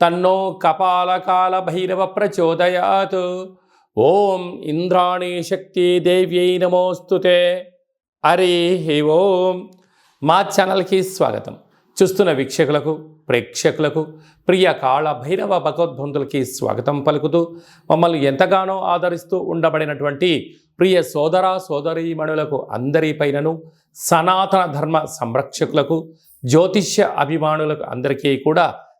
తన్నో కపాలకాల భైరవ ప్రచోదయాత్ ఓం ఇంద్రాణి శక్తి దేవ్యై నమోస్తుతే హరి ఓం. మా ఛానల్కి స్వాగతం. చూస్తున్న వీక్షకులకు ప్రేక్షకులకు ప్రియ కాళ భైరవ భగవద్బంధులకి స్వాగతం పలుకుతూ మమ్మల్ని ఎంతగానో ఆదరిస్తూ ఉండబడినటువంటి ప్రియ సోదర సోదరీమణులకు అందరిపైనను సనాతన ధర్మ సంరక్షకులకు జ్యోతిష్య అభిమానులకు అందరికీ కూడా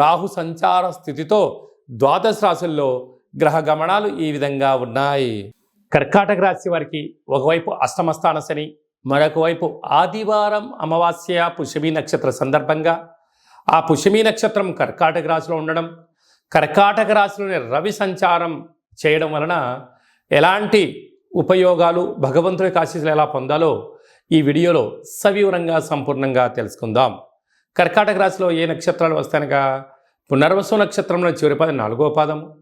రాహు సంచార స్థితితో ద్వాదశ రాశుల్లో గ్రహ గమనాలు ఈ విధంగా ఉన్నాయి. కర్కాటక రాశి వారికి ఒకవైపు అష్టమస్థాన శని మరొక వైపు ఆదివారం అమావాస్య పుష్యమి నక్షత్ర సందర్భంగా. ఆ పుష్యమి నక్షత్రం కర్కాటక రాశిలో ఉండడం కర్కాటక రాశిలోని రవి సంచారం చేయడం వలన ఎలాంటి ఉపయోగాలు భగవంతుడి ఆశీస్సులు ఎలా పొందాలో ఈ వీడియోలో సవివరంగా సంపూర్ణంగా తెలుసుకుందాం. కర్కాటక రాశిలో ఏ నక్షత్రాలు వస్తాయనగా? పునర్వసు నక్షత్రంలో చివరి పాదం నాలుగో పాదం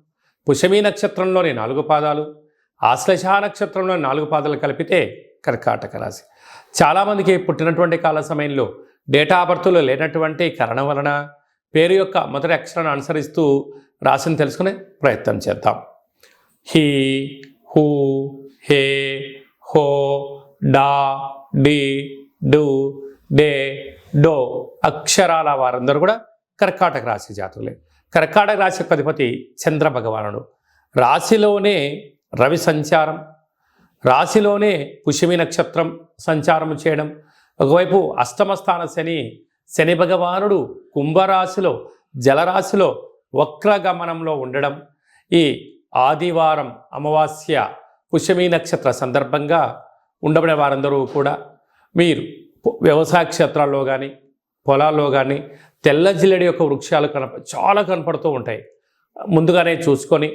పుషమి నక్షత్రంలోని నాలుగు పాదాలు. ఆశ్లేష నక్షత్రంలో నాలుగు పాదాలు కలిపితే కర్కాటక రాశి. చాలామందికి పుట్టినటువంటి కాల సమయంలో డేటా బర్త్లో లేనటువంటి కారణం వలన పేరు యొక్క మొదటి అక్షరాన్ని అనుసరిస్తూ రాశిని తెలుసుకునే ప్రయత్నం చేద్దాం. హీ హూ హే హో డా డి డు డే డో అక్షరాల వారందరూ కూడా కర్కాటక రాశి జాతకులే. కర్కాటక రాశి అధిపతి చంద్ర భగవానుడు. రాశిలోనే రవి సంచారం రాశిలోనే పుష్యమి నక్షత్రం సంచారం చేయడం ఒకవైపు అష్టమస్థాన శని శని భగవానుడు కుంభరాశిలో జలరాశిలో వక్రగమనంలో ఉండడం ఈ ఆదివారం అమావాస్య పుష్యమి నక్షత్ర సందర్భంగా ఉండబడే వారందరూ కూడా మీరు వ్యవసాయ క్షేత్రాల్లో కానీ పొలాల్లో కానీ తెల్ల జిల్లడి యొక్క వృక్షాలు కనప చాలా కనపడుతూ ఉంటాయి. ముందుగానే చూసుకొని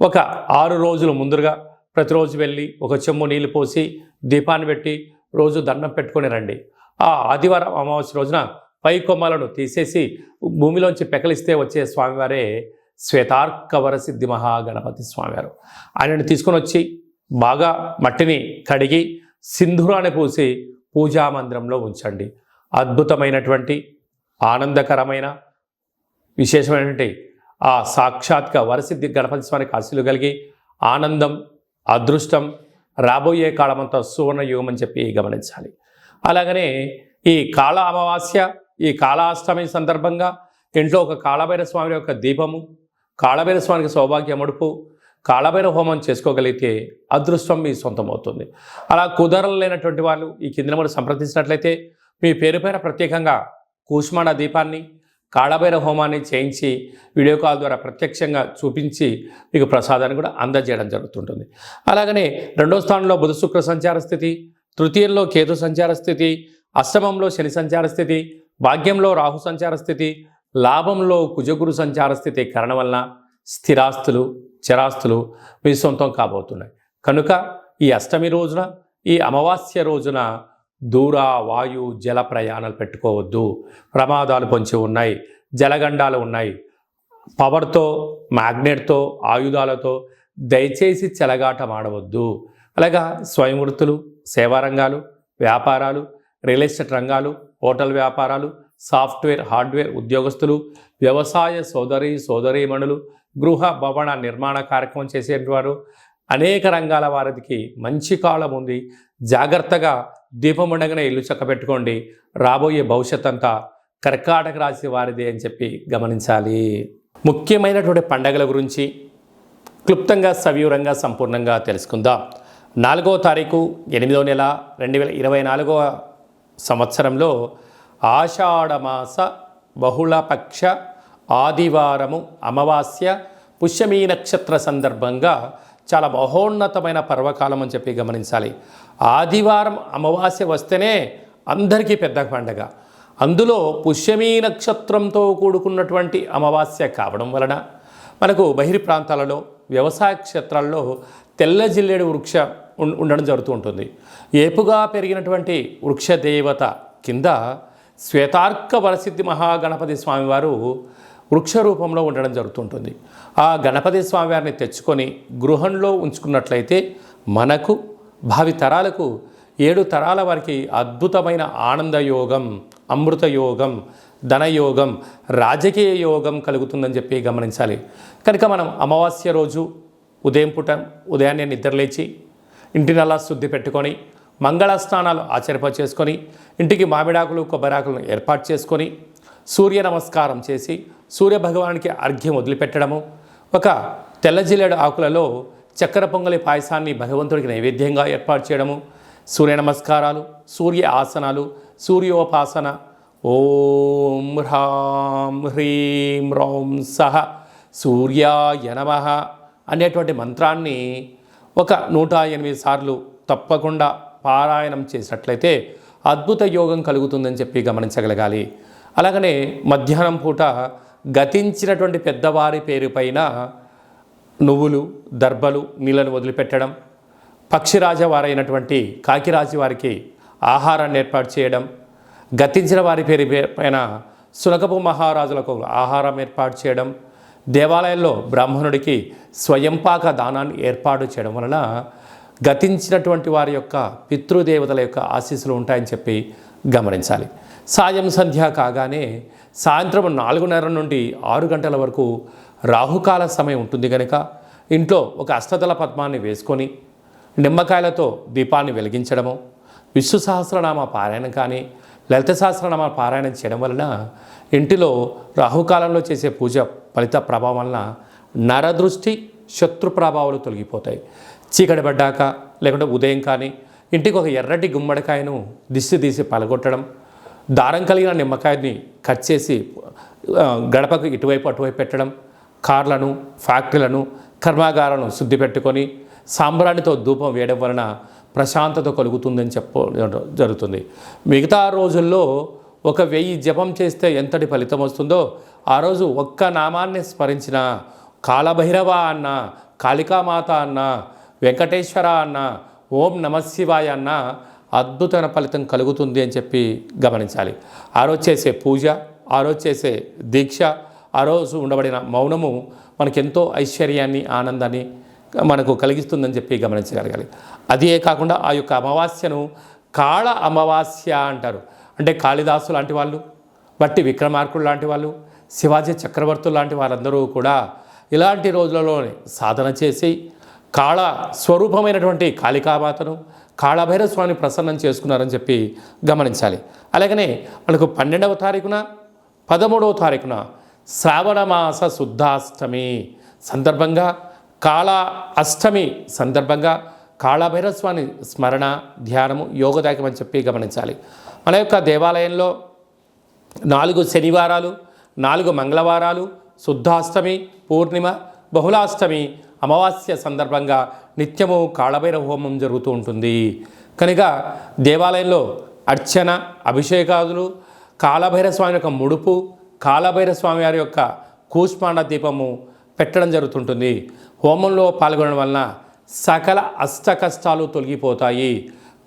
ఒక ఆరు రోజులు ముందుగా ప్రతిరోజు వెళ్ళి ఒక చెమ్ము నీళ్ళు పోసి దీపాన్ని పెట్టి రోజు దండం పెట్టుకొని రండి. ఆ ఆదివారం అమావాస్య రోజున పై కొమ్మలను తీసేసి భూమిలోంచి పెకలిస్తే వచ్చే స్వామివారే శ్వేతార్కవర సిద్ధి మహాగణపతి స్వామివారు. ఆయనను తీసుకొని వచ్చి బాగా మట్టిని కడిగి సింధూరాన్ని పూసి పూజా మందిరంలో ఉంచండి. అద్భుతమైనటువంటి ఆనందకరమైన విశేషమైనటువంటి ఆ సాక్షాత్గా వరసిద్ధి గణపతి స్వామికి ఆశీలు కలిగి ఆనందం అదృష్టం రాబోయే కాలమంతా సువర్ణ యుగం అని చెప్పి గమనించాలి. అలాగనే ఈ కాళ అమావాస్య ఈ కాళాష్టమి సందర్భంగా ఇంట్లో ఒక కాళభైర స్వామి యొక్క దీపము కాళభైర స్వామికి సౌభాగ్య ముడుపు కాళభైర హోమం చేసుకోగలిగితే అదృష్టం మీ సొంతమవుతుంది. అలా కుదరలేనటువంటి వాళ్ళు ఈ కింద నెంబర్ సంప్రదించినట్లయితే మీ పేరు పైన ప్రత్యేకంగా కూష్మాండ దీపాన్ని కాళభైర హోమాన్ని చేయించి వీడియో కాల్ ద్వారా ప్రత్యక్షంగా చూపించి మీకు ప్రసాదాన్ని కూడా అందజేయడం జరుగుతుంటుంది. అలాగనే రెండో స్థానంలో బుధ శుక్ర సంచార స్థితి తృతీయంలో కేతు సంచార స్థితి అష్టమంలో శని సంచార స్థితి భాగ్యంలో రాహు సంచార స్థితి లాభంలో కుజగురు సంచార స్థితి కారణం వలన స్థిరాస్తులు చరాస్తులు మీ సొంతం కాబోతున్నాయి. కనుక ఈ అష్టమి రోజున ఈ అమావాస్య రోజున దూర వాయు జల ప్రయాణాలు పెట్టుకోవద్దు. ప్రమాదాలు పొంచి ఉన్నాయి జలగండాలు ఉన్నాయి. పవర్తో మ్యాగ్నెట్తో ఆయుధాలతో దయచేసి చెలగాట ఆడవద్దు అలాగా స్వయం వృత్తులు సేవా రంగాలు వ్యాపారాలు రియల్ ఎస్టేట్ రంగాలు హోటల్ వ్యాపారాలు సాఫ్ట్వేర్ హార్డ్వేర్ ఉద్యోగస్తులు వ్యవసాయ సోదరి సోదరీమణులు గృహ భవన నిర్మాణ కార్యక్రమం చేసేవారు అనేక రంగాల వారికి మంచి కాలం ఉంది. జాగ్రత్తగా దీపం ఉండగానే ఇల్లు చక్కబెట్టుకోండి. రాబోయే భవిష్యత్ అంతా కర్కాటక రాశి వారిది అని చెప్పి గమనించాలి. ముఖ్యమైనటువంటి పండగల గురించి క్లుప్తంగా సవివరంగా సంపూర్ణంగా తెలుసుకుందాం. నాలుగవ తారీఖు ఎనిమిదవ నెల రెండు వేల ఇరవై నాలుగవ సంవత్సరంలో ఆషాఢమాస బహుళపక్ష ఆదివారము అమావాస్య పుష్యమీ నక్షత్ర సందర్భంగా చాలా మహోన్నతమైన పర్వకాలం అని చెప్పి గమనించాలి. ఆదివారం అమావాస్య వస్తేనే అందరికీ పెద్ద పండగ. అందులో పుష్యమీ నక్షత్రంతో కూడుకున్నటువంటి అమావాస్య కావడం వలన మనకు బహిర్ ప్రాంతాలలో వ్యవసాయ క్షేత్రాల్లో తెల్ల జిల్లేడు వృక్ష ఉం- ఉండడం జరుగుతూ ఉంటుంది. ఏపుగా పెరిగినటువంటి వృక్ష దేవత కింద శ్వేతార్క వరసిద్ధి మహాగణపతి స్వామివారు వృక్ష రూపంలో ఉండడం జరుగుతుంటుంది. ఆ గణపతి స్వామివారిని తెచ్చుకొని గృహంలో ఉంచుకున్నట్లయితే మనకు భావి తరాలకు ఏడు తరాల వారికి అద్భుతమైన ఆనందయోగం అమృతయోగం ధనయోగం రాజకీయ యోగం కలుగుతుందని చెప్పి గమనించాలి. కనుక మనం అమావాస్య రోజు ఉదయం పూట ఉదయాన్నే నిద్రలేచి ఇంటినల్లా శుద్ధి పెట్టుకొని మంగళ స్నానాలు ఆచరింప చేసుకొని ఇంటికి మామిడాకులు కొబ్బరాకులను ఏర్పాటు చేసుకొని సూర్య నమస్కారం చేసి సూర్య భగవానికి అర్ఘ్యం వదిలిపెట్టడము ఒక తెల్లజిల్లేడు ఆకులలో చక్కెర పొంగలి పాయసాన్ని భగవంతుడికి నైవేద్యంగా ఏర్పాటు చేయడము సూర్య నమస్కారాలు సూర్య ఆసనాలు సూర్యోపాసన ఓం హ్రాం హ్రీం రౌం సహ సూర్యాయ నమ అనేటువంటి మంత్రాన్ని ఒక నూట ఎనిమిది సార్లు తప్పకుండా పారాయణం చేసినట్లయితే అద్భుత యోగం కలుగుతుందని చెప్పి గమనించగలగాలి. అలాగనే మధ్యాహ్నం పూట గతించినటువంటి పెద్దవారి పేరుపైన నువ్వులు దర్భలు నీళ్ళను వదిలిపెట్టడం పక్షిరాజ వారైనటువంటి కాకిరాజు వారికి ఆహారాన్ని ఏర్పాటు చేయడం గతించిన వారి పేరు పైన సునకపు మహారాజులకు ఆహారం ఏర్పాటు చేయడం దేవాలయంలో బ్రాహ్మణుడికి స్వయంపాక దానాన్ని ఏర్పాటు చేయడం వలన గతించినటువంటి వారి యొక్క పితృదేవతల యొక్క ఆశీస్సులు ఉంటాయని చెప్పి గమనించాలి. సాయం సంధ్య కాగానే సాయంత్రం నాలుగున్నర నుండి ఆరు గంటల వరకు రాహుకాల సమయం ఉంటుంది కనుక ఇంట్లో ఒక అష్టదళ పద్మాన్ని వేసుకొని నిమ్మకాయలతో దీపాన్ని వెలిగించడము విష్ణు సహస్రనామ పారాయణం కానీ లలిత సహస్రనామ పారాయణం చేయడం వలన ఇంటిలో రాహుకాలంలో చేసే పూజ ఫలిత ప్రభావం వలన నరదృష్టి శత్రు ప్రభావాలు తొలగిపోతాయి. చీకటి పడ్డాక లేకుంటే ఉదయం కానీ ఇంటికి ఒక ఎర్రటి గుమ్మడికాయను దిష్టి తీసి పలగొట్టడం దారం కలిగిన నిమ్మకాయని కట్ చేసి గడపకు ఇటువైపు అటువైపు పెట్టడం కార్లను ఫ్యాక్టరీలను కర్మాగారాలను శుద్ధి పెట్టుకొని సాంబ్రాణితో ధూపం వేయడం వలన ప్రశాంతత కలుగుతుందని చెప్ప జరుగుతుంది. మిగతా రోజుల్లో ఒక వెయ్యి జపం చేస్తే ఎంతటి ఫలితం వస్తుందో ఆ రోజు ఒక్క నామాన్ని స్మరించిన కాలభైరవ అన్న కాళికామాత అన్న వెంకటేశ్వర అన్న ఓం నమశివాయ అన్న అద్భుతమైన ఫలితం కలుగుతుంది అని చెప్పి గమనించాలి. ఆ రోజు చేసే పూజ ఆ రోజు చేసే దీక్ష ఆ రోజు ఉండబడిన మౌనము మనకెంతో ఐశ్వర్యాన్ని ఆనందాన్ని మనకు కలిగిస్తుందని చెప్పి గమనించగలగాలి. అదే కాకుండా ఆ యొక్క అమావాస్యను కాళ అమావాస్య అంటారు. అంటే కాళిదాసు లాంటి వాళ్ళు బట్టి విక్రమార్కుడు లాంటి వాళ్ళు శివాజీ చక్రవర్తులు లాంటి వారందరూ కూడా ఇలాంటి రోజులలోనే సాధన చేసి కాళ స్వరూపమైనటువంటి కాళికామాతను కాళభైరవ స్వామిని ప్రసన్నం చేసుకున్నారని చెప్పి గమనించాలి. అలాగనే మనకు పన్నెండవ తారీఖున పదమూడవ తారీఖున శ్రావణమాస శుద్ధాష్టమి సందర్భంగా కాళ అష్టమి సందర్భంగా కాళభైరవ స్వామి స్మరణ ధ్యానము యోగదాయకం అని చెప్పి గమనించాలి. మన యొక్క దేవాలయంలో నాలుగు శనివారాలు నాలుగు మంగళవారాలు శుద్ధాష్టమి పూర్ణిమ బహుళాష్టమి అమావాస్య సందర్భంగా నిత్యము కాళభైరవ హోమం జరుగుతూ ఉంటుంది. కనుక దేవాలయంలో అర్చన అభిషేకాదులు కాళభైరవ స్వామి యొక్క ముడుపు కాళభైరవ స్వామి వారి యొక్క కూష్మాండ దీపము పెట్టడం జరుగుతుంటుంది. హోమంలో పాల్గొనడం వలన సకల అష్ట కష్టాలు తొలగిపోతాయి.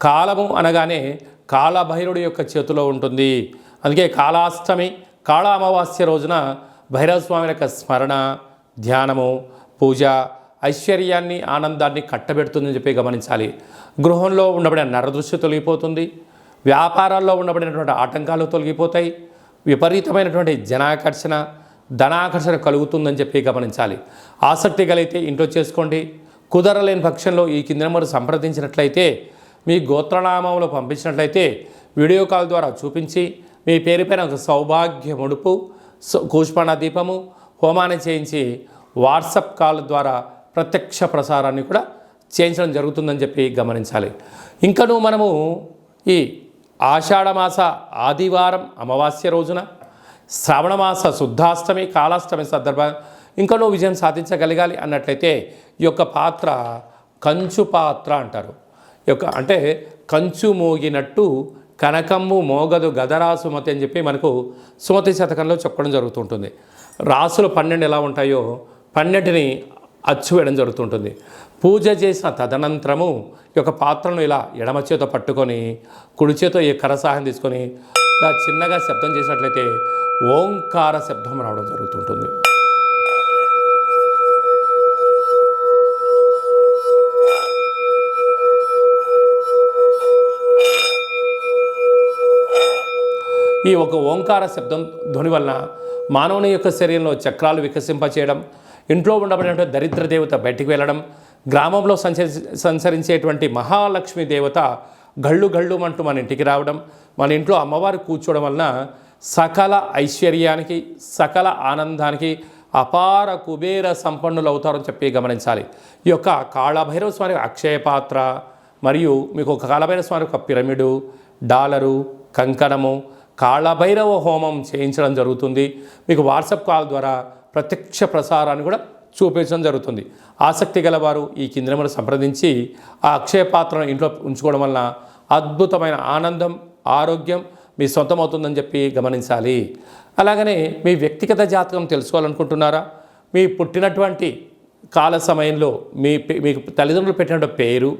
కాలము అనగానే కాళభైరుడి యొక్క చేతిలో ఉంటుంది. అందుకే కాళాష్టమి కాళ అమావాస్య రోజున భైరవ స్వామి యొక్క స్మరణ ధ్యానము పూజ ఐశ్వర్యాన్ని ఆనందాన్ని కట్టబెడుతుందని చెప్పి గమనించాలి. గృహంలో ఉండబడిన నరదృష్టి తొలగిపోతుంది. వ్యాపారాల్లో ఉండబడినటువంటి ఆటంకాలు తొలగిపోతాయి. విపరీతమైనటువంటి జనాకర్షణ ధనాకర్షణ కలుగుతుందని చెప్పి గమనించాలి. ఆసక్తి కలిగితే ఇంట్లో చేసుకోండి. కుదరలేని పక్షంలో ఈ కింద నెంబర్ సంప్రదించినట్లయితే మీ గోత్రనామంలో పంపించినట్లయితే వీడియో కాల్ ద్వారా చూపించి మీ పేరుపైన ఒక సౌభాగ్య ముడుపు స- దీపము హోమాన్ని చేయించి వాట్సప్ కాల్ ద్వారా ప్రత్యక్ష ప్రసారాన్ని కూడా చేయించడం జరుగుతుందని చెప్పి గమనించాలి. ఇంకను మనము ఈ ఆషాఢమాస ఆదివారం అమావాస్య రోజున శ్రావణమాస శుద్ధాష్టమి కాళాష్టమి సందర్భంగా ఇంకనూ విజయం సాధించగలగాలి అన్నట్లయితే ఈ యొక్క పాత్ర కంచు పాత్ర అంటారు. ఈ యొక్క అంటే కంచు మోగినట్టు కనకమ్ము మోగదు గదరా సుమతి అని చెప్పి మనకు సుమతి శతకంలో చెప్పడం జరుగుతుంటుంది. రాసులు పన్నెండు ఎలా ఉంటాయో పన్నెండుని అచ్చు వేయడం జరుగుతుంటుంది. పూజ చేసిన తదనంతరము ఈ యొక్క పాత్రను ఇలా ఎడమ చేతో పట్టుకొని కుడి చేతో ఈ కర సహాయం తీసుకొని ఇలా చిన్నగా శబ్దం చేసినట్లయితే ఓంకార శబ్దం రావడం జరుగుతుంటుంది. ఈ ఒక ఓంకార శబ్దం ధ్వని వలన మానవుని యొక్క శరీరంలో చక్రాలు వికసింపచేయడం ఇంట్లో ఉండబడినటువంటి దరిద్ర దేవత బయటికి వెళ్ళడం గ్రామంలో సంచరి సంచరించేటువంటి మహాలక్ష్మి దేవత గళ్ళు గళ్ళు అంటూ మన ఇంటికి రావడం మన ఇంట్లో అమ్మవారు కూర్చోవడం వలన సకల ఐశ్వర్యానికి సకల ఆనందానికి అపార కుబేర సంపన్నులు అవుతారని చెప్పి గమనించాలి. ఈ యొక్క కాళభైరవ స్వామి అక్షయ పాత్ర మరియు మీకు ఒక కాళభైరవ స్వామి ఒక పిరమిడు డాలరు కంకణము కాళభైరవ హోమం చేయించడం జరుగుతుంది. మీకు వాట్సాప్ కాల్ ద్వారా ప్రత్యక్ష ప్రసారాన్ని కూడా చూపించడం జరుగుతుంది. ఆసక్తి గలవారు ఈ కేంద్రమును సంప్రదించి ఆ అక్షయ పాత్రను ఇంట్లో ఉంచుకోవడం వలన అద్భుతమైన ఆనందం ఆరోగ్యం మీ సొంతం అవుతుందని చెప్పి గమనించాలి. అలాగనే మీ వ్యక్తిగత జాతకం తెలుసుకోవాలనుకుంటున్నారా? మీ పుట్టినటువంటి కాల సమయంలో మీ పే- మీకు తల్లిదండ్రులు పెట్టినటువంటి పేరు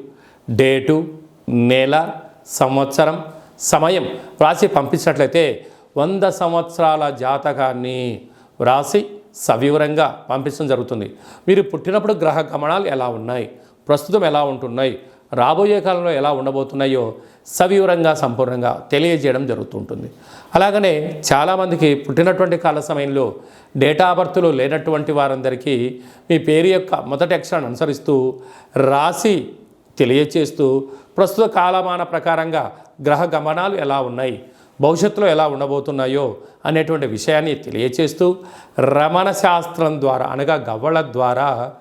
డేటు నెల సంవత్సరం సమయం వ్రాసి పంపించినట్లయితే వంద సంవత్సరాల జాతకాన్ని వ్రాసి సవివరంగా పంపించడం జరుగుతుంది. మీరు పుట్టినప్పుడు గ్రహ గమనాలు ఎలా ఉన్నాయి? ప్రస్తుతం ఎలా ఉంటున్నాయి? రాబోయే కాలంలో ఎలా ఉండబోతున్నాయో సవివరంగా సంపూర్ణంగా తెలియజేయడం జరుగుతుంటుంది. అలాగనే చాలామందికి పుట్టినటువంటి కాల సమయంలో డేటా బర్త్లు లేనటువంటి వారందరికీ మీ పేరు యొక్క మొదటి అక్షరాన్ని అనుసరిస్తూ రాసి తెలియచేస్తూ ప్రస్తుత కాలమాన ప్రకారంగా గ్రహ గమనాలు ఎలా ఉన్నాయి? భవిష్యత్తులో ఎలా ఉండబోతున్నాయో అనేటువంటి విషయాన్ని తెలియచేస్తూ రమణ శాస్త్రం ద్వారా అనగా గవ్వల ద్వారా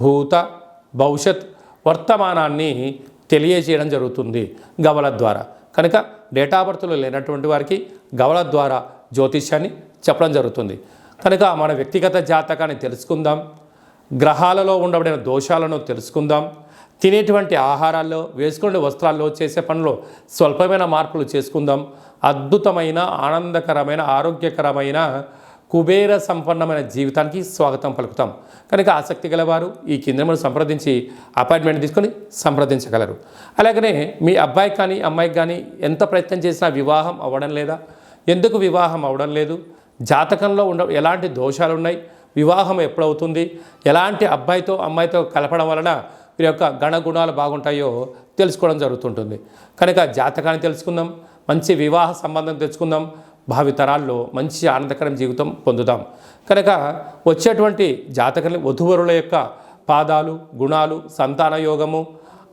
భూత భవిష్యత్ వర్తమానాన్ని తెలియజేయడం జరుగుతుంది గవల ద్వారా. కనుక డేటా బర్త్లో లేనటువంటి వారికి గవల ద్వారా జ్యోతిష్యాన్ని చెప్పడం జరుగుతుంది. కనుక మన వ్యక్తిగత జాతకాన్ని తెలుసుకుందాం. గ్రహాలలో ఉండబడిన దోషాలను తెలుసుకుందాం. తినేటువంటి ఆహారాల్లో వేసుకునే వస్త్రాల్లో చేసే పనులు స్వల్పమైన మార్పులు చేసుకుందాం. అద్భుతమైన ఆనందకరమైన ఆరోగ్యకరమైన కుబేర సంపన్నమైన జీవితానికి స్వాగతం పలుకుతాం. కనుక ఆసక్తి గలవారు ఈ కేంద్రమును సంప్రదించి అపాయింట్మెంట్ తీసుకొని సంప్రదించగలరు. అలాగనే మీ అబ్బాయికి కానీ అమ్మాయికి కానీ ఎంత ప్రయత్నం చేసినా వివాహం అవ్వడం లేదా? ఎందుకు వివాహం అవ్వడం లేదు? జాతకంలో ఉండ ఎలాంటి దోషాలు ఉన్నాయి వివాహం ఎప్పుడవుతుంది? ఎలాంటి అబ్బాయితో అమ్మాయితో కలపడం వలన వీరి యొక్క గణగుణాలు బాగుంటాయో తెలుసుకోవడం జరుగుతుంటుంది. కనుక జాతకాన్ని తెలుసుకుందాం. మంచి వివాహ సంబంధం తెచ్చుకుందాం భావితరాల్లో మంచి ఆనందకరం జీవితం పొందుదాం. కనుక వచ్చేటువంటి జాతకలు వధువరుల యొక్క పాదాలు గుణాలు సంతాన యోగము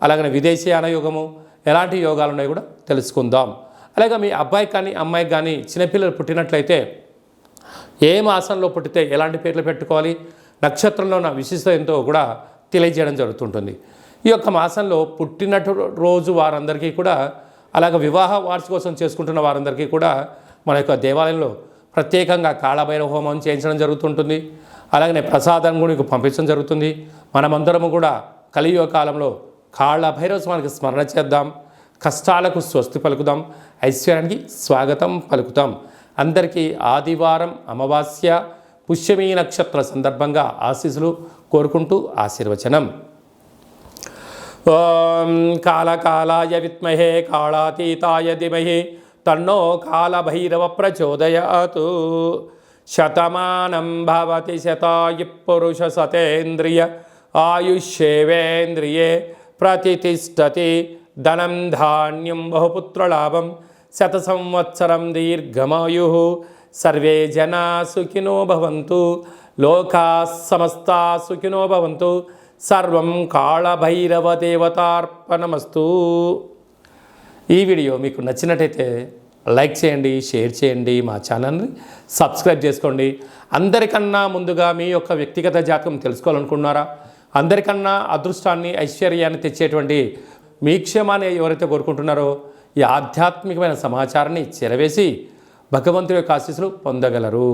అలాగనే విదేశీయాన యోగము ఎలాంటి యోగాలు ఉన్నాయో కూడా తెలుసుకుందాం. అలాగే మీ అబ్బాయికి కానీ అమ్మాయికి కానీ చిన్నపిల్లలు పుట్టినట్లయితే ఏ మాసంలో పుట్టితే ఎలాంటి పేర్లు పెట్టుకోవాలి నక్షత్రంలో ఉన్న విశిష్టత ఎంతో కూడా తెలియజేయడం జరుగుతుంటుంది. ఈ యొక్క మాసంలో పుట్టినటు రోజు వారందరికీ కూడా అలాగ వివాహ వార్షికోత్సవం చేసుకుంటున్న వారందరికీ కూడా మన యొక్క దేవాలయంలో ప్రత్యేకంగా కాళభైరవ హోమం చేయించడం జరుగుతుంటుంది. అలాగనే ప్రసాదం కూడా మీకు పంపించడం జరుగుతుంది. మనమందరము కూడా కలియుగ కాలంలో కాళభైరవ స్వామికి స్మరణ చేద్దాం. కష్టాలకు స్వస్తి పలుకుదాం. ఐశ్వర్యానికి స్వాగతం పలుకుతాం. అందరికీ ఆదివారం అమావాస్య పుష్యమీ నక్షత్ర సందర్భంగా ఆశీస్సులు కోరుకుంటూ ఆశీర్వచనం. ఓం కాలకాలాయ విత్మహే కాళాతీతాయ ధిమహి తన్నో కాలభైరవ ప్రచోదయాతు. శతమానం భవతి శతాయు పురుష సతేంద్రియ ఆయుష్యేవేంద్రియే ప్రతిష్టతి ధనం ధాన్యం బహుపుత్రలాభం శత సంవత్సరం దీర్ఘమాయు. సర్వే జనా సుఖినో భవంతు. లోకా సమస్తా సుఖినో భవంతు. సర్వం కాళభైరవ దేవతార్పణమస్తు ఈ వీడియో మీకు నచ్చినట్టయితే లైక్ చేయండి షేర్ చేయండి మా ఛానల్ని సబ్స్క్రైబ్ చేసుకోండి. అందరికన్నా ముందుగా మీ యొక్క వ్యక్తిగత జాతకం తెలుసుకోవాలనుకున్నారా అందరికన్నా అదృష్టాన్ని ఐశ్వర్యాన్ని తెచ్చేటువంటి మీ క్షేమాన్ని ఎవరైతే కోరుకుంటున్నారో ఈ ఆధ్యాత్మికమైన సమాచారాన్ని చెరవేసి భగవంతుడి యొక్క ఆశీస్సులు పొందగలరు.